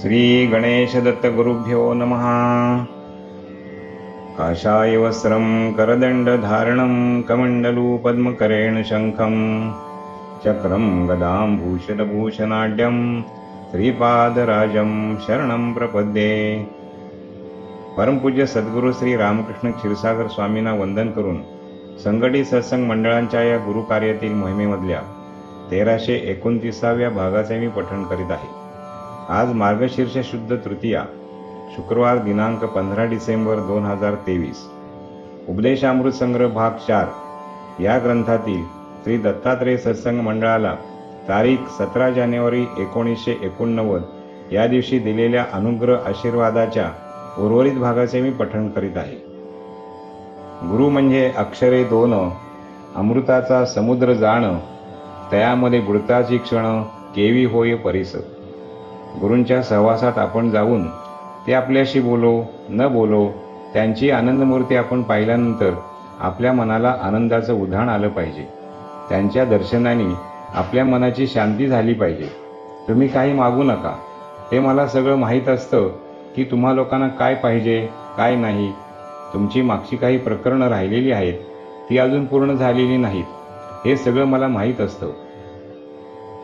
श्री नमः। काशायवस्त्रं करदण्डधारणं कमण्डलूपद्मकरेण शङ्खं चक्रं गदां भूषणभूषणाढ्यं श्रीपादराजं शरणं प्रपद्ये। परमपूज्य सद्गुरू श्री रामकृष्ण क्षीरसागर स्वामींना वंदन करून संघटित सत्संग मंडळांच्या या गुरुकार्यातील मोहिमेमधल्या तेराशे एकोणतीसाव्या भागाचे मी पठण करीत आहे. आज मार्गशीर्ष शुद्ध तृतीया शुक्रवार दिनांक पंधरा डिसेंबर दोन हजार तेवीस. उपदेशामृत संग्रह भाग चार. या ग्रंथातील श्री दत्तात्रय सत्संग मंडळाला तारीख सतरा जानेवारी एकोणीसशे एकोणनव्वद या दिवशी दिलेल्या अनुग्रह आशीर्वादाच्या उर्वरित भागाचे मी पठण करीत आहे. गुरु म्हणजे अक्षरे दोन अमृताचा समुद्र जाणं तयामध्ये बुडताची क्षण केवी होय परिसर. गुरूंच्या सहवासात आपण जाऊन ते आपल्याशी बोलो न बोलो त्यांची आनंदमूर्ती आपण पाहिल्यानंतर आपल्या मनाला आनंदाचं उधाण आलं पाहिजे. त्यांच्या दर्शनाने आपल्या मनाची शांती झाली पाहिजे. तुम्ही काही मागू नका. ते मला सगळं माहीत असतं की तुम्हा लोकांना काय पाहिजे काय नाही. तुमची मागची काही प्रकरणं राहिलेली आहेत ती अजून पूर्ण झालेली नाहीत. हे सगळं मला माहीत असतं.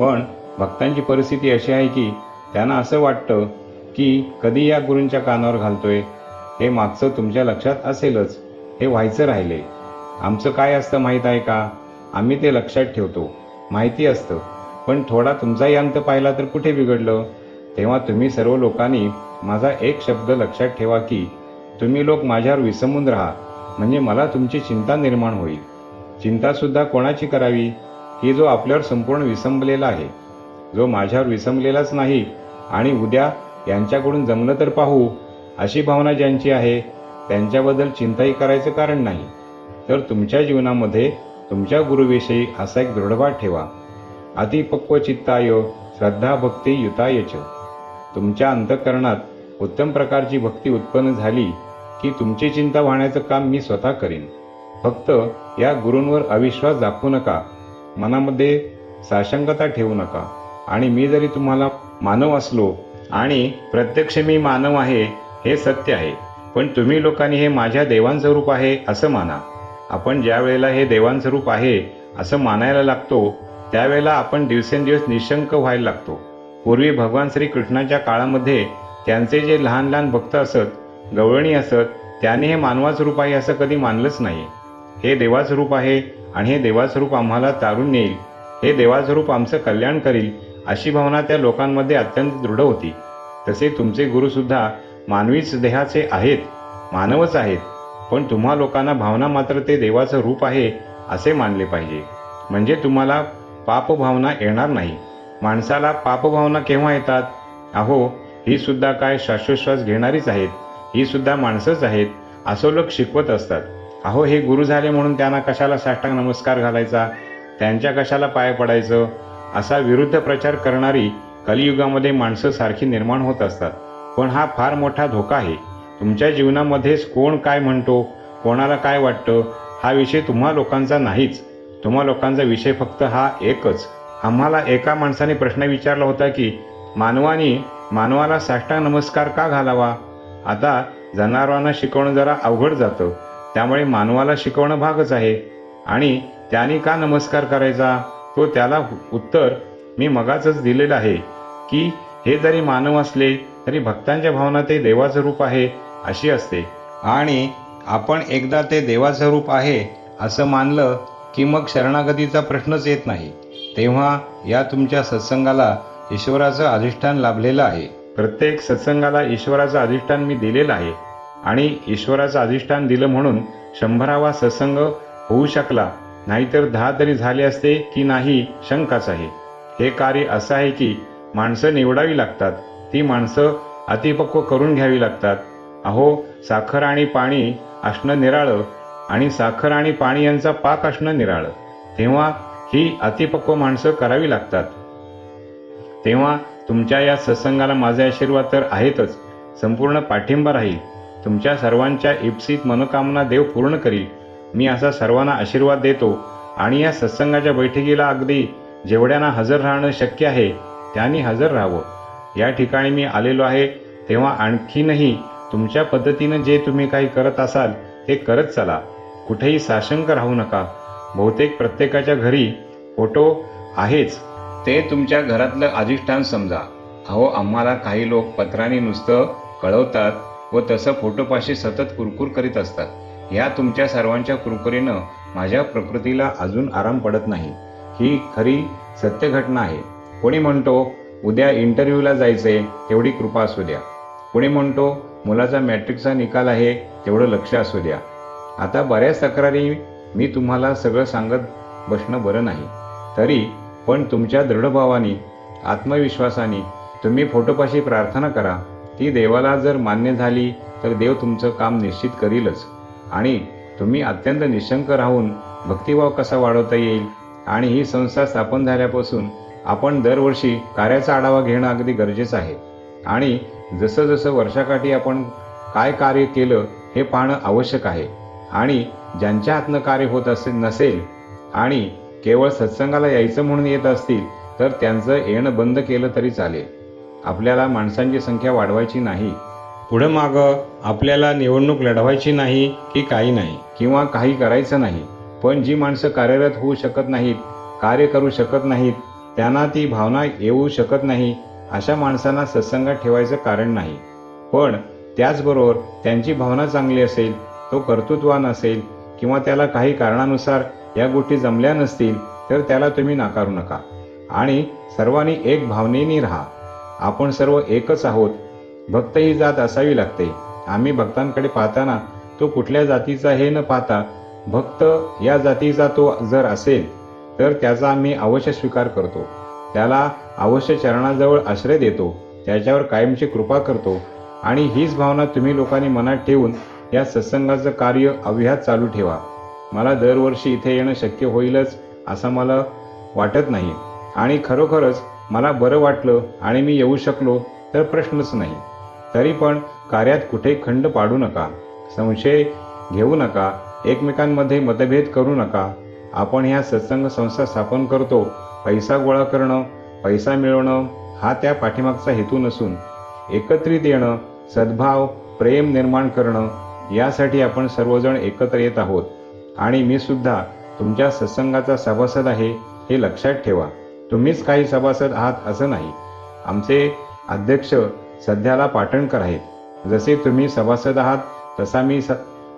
पण भक्तांची परिस्थिती अशी आहे की त्यांना असं वाटतं की कधी या गुरूंच्या कानावर घालतोय? हे मागचं तुमच्या लक्षात असेलच. हे व्हायचं राहिले. आमचं काय असतं माहीत आहे का? आम्ही ते लक्षात ठेवतो. माहिती असतं. पण थोडा तुमचाही अंत पाहिला तर कुठे बिघडलं? तेव्हा तुम्ही सर्व लोकांनी माझा एक शब्द लक्षात ठेवा की तुम्ही लोक माझ्यावर विसंबून राहा. म्हणजे मला तुमची चिंता निर्माण होईल. चिंतासुद्धा कोणाची करावी? की जो आपल्यावर संपूर्ण विसंबलेला आहे. जो माझ्यावर विसंबलेलाच नाही आणि उद्या यांच्याकडून जमलं तर पाहू. अशी भावना ज्यांची आहे त्यांच्याबद्दल चिंताही करायचं कारण नाही. तर तुमच्या जीवनामध्ये तुमच्या गुरुविषयी असा एक दृढभाव ठेवा. अतिपक्व चित्तायो श्रद्धा भक्ती युतायच तुमच्या अंतःकरणात उत्तम प्रकारची भक्ती उत्पन्न झाली की तुमची चिंता वाहण्याचं काम मी स्वतः करीन. फक्त या गुरूंवर अविश्वास दाखवू नका. मनामध्ये साशंकता ठेवू नका. आणि मी जरी तुम्हाला मानव असलो आणि प्रत्यक्ष मी मानव आहे हे सत्य आहे. पण तुम्ही लोकांनी हे माझ्या देवांचं रूप आहे असं माना. आपण ज्या वेळेला हे देवांचं रूप आहे असं मानायला लागतो त्यावेळेला आपण दिवसेंदिवस निशंक व्हायला लागतो. पूर्वी भगवान श्री कृष्णाच्या काळामध्ये त्यांचे जे लहान लहान भक्त असत गवळणी असत त्याने हे मानवाचं रूप आहे असं कधी मानलंच नाही. हे देवाचं रूप आहे आणि हे देवाचं रूप आम्हाला तारून नेईल. हे देवाचं रूप आमचं कल्याण करील अशी भावना त्या लोकांमध्ये अत्यंत दृढ होती. तसे तुमचे गुरुसुद्धा मानवीच देहाचे आहेत मानवच आहेत पण तुम्हा लोकांना भावना मात्र ते देवाचं रूप आहे असे मानले पाहिजे. म्हणजे तुम्हाला पापभावना येणार नाही. माणसाला पापभावना केव्हा येतात? अहो ही सुद्धा काय श्वासोश्वास घेणारीच आहेत ही सुद्धा माणसंच आहेत असं लोक शिकवत असतात. अहो हे गुरु झाले म्हणून त्यांना कशाला साष्टांग नमस्कार घालायचा? त्यांच्या कशाला पाय पडायचं? असा विरुद्ध प्रचार करणारी कलियुगामध्ये माणसं सारखी निर्माण होत असतात. पण हा फार मोठा धोका आहे. तुमच्या जीवनामध्येच कोण काय म्हणतो कोणाला काय वाटतं हा विषय तुम्हा लोकांचा नाहीच. तुम्हा लोकांचा विषय फक्त हा एकच. आम्हाला एका माणसाने प्रश्न विचारला होता की मानवाने मानवाला साष्टांग नमस्कार का घालावा? आता जनावरांना शिकवणं जरा अवघड जातं. त्यामुळे मानवाला शिकवणं भागच आहे. आणि त्याने का नमस्कार करायचा? तो त्याला उत्तर मी मगाचच दिलेलं आहे की हे जरी मानव असले तरी भक्तांच्या भावना ते देवाचं रूप आहे अशी असते. आणि आपण एकदा ते देवाचं रूप आहे असं मानलं की मग शरणागतीचा प्रश्नच येत नाही. तेव्हा या तुमच्या सत्संगाला ईश्वराचं अधिष्ठान लाभलेलं आहे. प्रत्येक सत्संगाला ईश्वराचं अधिष्ठान मी दिलेलं आहे. आणि ईश्वराचं अधिष्ठान दिलं म्हणून शंभरावा सत्संग होऊ शकला. नाहीतर दहा तरी झाले असते की नाही शंकाच आहे. हे कार्य असं आहे की माणसं निवडावी लागतात. ती माणसं अतिपक्व करून घ्यावी लागतात. अहो साखर आणि पाणी असणं निराळं आणि साखर आणि पाणी यांचा पाक असणं निराळं. तेव्हा ही अतिपक्व माणसं करावी लागतात. तेव्हा तुमच्या या सत्संगाला माझे आशीर्वाद तर आहेतच. संपूर्ण पाठिंबा राहील. तुमच्या सर्वांच्या इप्सित मनोकामना देव पूर्ण करील. मी असा सर्वांना आशीर्वाद देतो आणि या सत्संगाच्या बैठकीला अगदी जेवढ्यांना हजर राहणं शक्य आहे त्यांनी हजर राहावं. या ठिकाणी मी आलेलो आहे तेव्हा आणखीनही तुमच्या पद्धतीनं जे तुम्ही काही करत असाल ते करत चला. कुठेही साशंक राहू नका. बहुतेक प्रत्येकाच्या घरी फोटो आहेच. ते तुमच्या घरातलं अधिष्ठान समजा. अहो आम्हाला काही लोक पत्राने नुसतं कळवतात व तसं फोटोपाशी सतत कुरकुर करीत असतात. या तुमच्या सर्वांच्या कृपरेनं माझ्या प्रकृतीला अजून आराम पडत नाही. ही खरी सत्य घटना आहे. कोणी म्हणतो उद्या इंटरव्ह्यूला जायचंय तेवढी कृपा असू द्या. कोणी म्हणतो मुलाचा मॅट्रिकचा निकाल आहे तेवढं लक्ष असू द्या. आता बऱ्याच तक्रारी मी तुम्हाला सगळं सांगत बसणं बरं नाही. तरी पण तुमच्या दृढभावाने आत्मविश्वासाने तुम्ही फोटोपाशी प्रार्थना करा. ती देवाला जर मान्य झाली तर देव तुमचं काम निश्चित करीलच. आणि तुम्ही अत्यंत निशंक राहून भक्तिभाव कसा वाढवता येईल? आणि ही संस्था स्थापन झाल्यापासून आपण दरवर्षी कार्याचा आढावा घेणं अगदी गरजेचं आहे. आणि जसं जसं वर्षाकाठी आपण काय कार्य केलं हे पाहणं आवश्यक आहे. आणि ज्यांच्या हातनं कार्य होत असेल नसेल आणि केवळ सत्संगाला यायचं म्हणून येत असतील तर त्यांचं येणं बंद केलं तरी चालेल. आपल्याला माणसांची संख्या वाढवायची नाही. पुढं मागं आपल्याला निवडणूक लढवायची नाही की काही नाही किंवा काही करायचं नाही. पण जी माणसं कार्यरत होऊ शकत नाहीत कार्य करू शकत नाहीत त्यांना ती भावना येऊ शकत नाही अशा माणसांना सत्संगात ठेवायचं कारण नाही. पण त्याचबरोबर त्यांची भावना चांगली असेल तो कर्तृत्वान असेल किंवा त्याला काही कारणानुसार या गोष्टी जमल्या नसतील तर त्याला तुम्ही नाकारू नका. आणि सर्वांनी एक भावनेने राहा. आपण सर्व एकच आहोत भक्त ही जात असावी लागते. आम्ही भक्तांकडे पाहताना तो कुठल्या जातीचा हे न पाहता भक्त या जातीचा तो जर असेल तर त्याचा आम्ही अवश्य स्वीकार करतो. त्याला अवश्य चरणाजवळ आश्रय देतो. त्याच्यावर कायमची कृपा करतो. आणि हीच भावना तुम्ही लोकांनी मनात ठेवून या सत्संगाचं कार्य अव्याहत चालू ठेवा. मला दरवर्षी इथे येणं शक्य होईलच असं मला वाटत नाही. आणि खरोखरच मला बरं वाटलं आणि मी येऊ शकलो तर प्रश्नच नाही. तरी पण कार्यात कुठे खंड पाडू नका. संशय घेऊ नका. एकमेकांमध्ये मतभेद करू नका. आपण ह्या सत्संग संस्था स्थापन करतो. पैसा गोळा करणं पैसा मिळवणं हा त्या पाठीमागचा हेतू नसून. एकत्रित येणं सद्भाव प्रेम निर्माण करणं यासाठी आपण सर्वजण एकत्र येत आहोत. आणि मी सुद्धा तुमच्या सत्संगाचा सभासद आहे हे लक्षात ठेवा. तुम्हीच काही सभासद आहात असं नाही. आमचे अध्यक्ष सध्याला पाटणकर आहेत. जसे तुम्ही सभासद आहात तसा मी स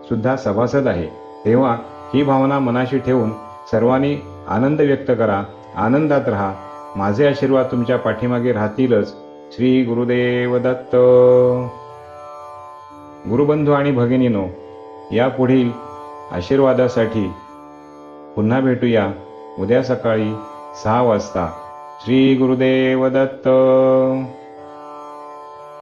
सुद्धा सभासद आहे. तेव्हा ही भावना मनाशी ठेवून सर्वांनी आनंद व्यक्त करा आनंदात राहा. माझे आशीर्वाद तुमच्या पाठीमागे राहतीलच. श्री गुरुदेव दत्त. गुरुबंधू आणि भगिनीनो या पुढील आशीर्वादासाठी पुन्हा भेटूया उद्या सकाळी सहा वाजता. श्री गुरुदेव दत्त.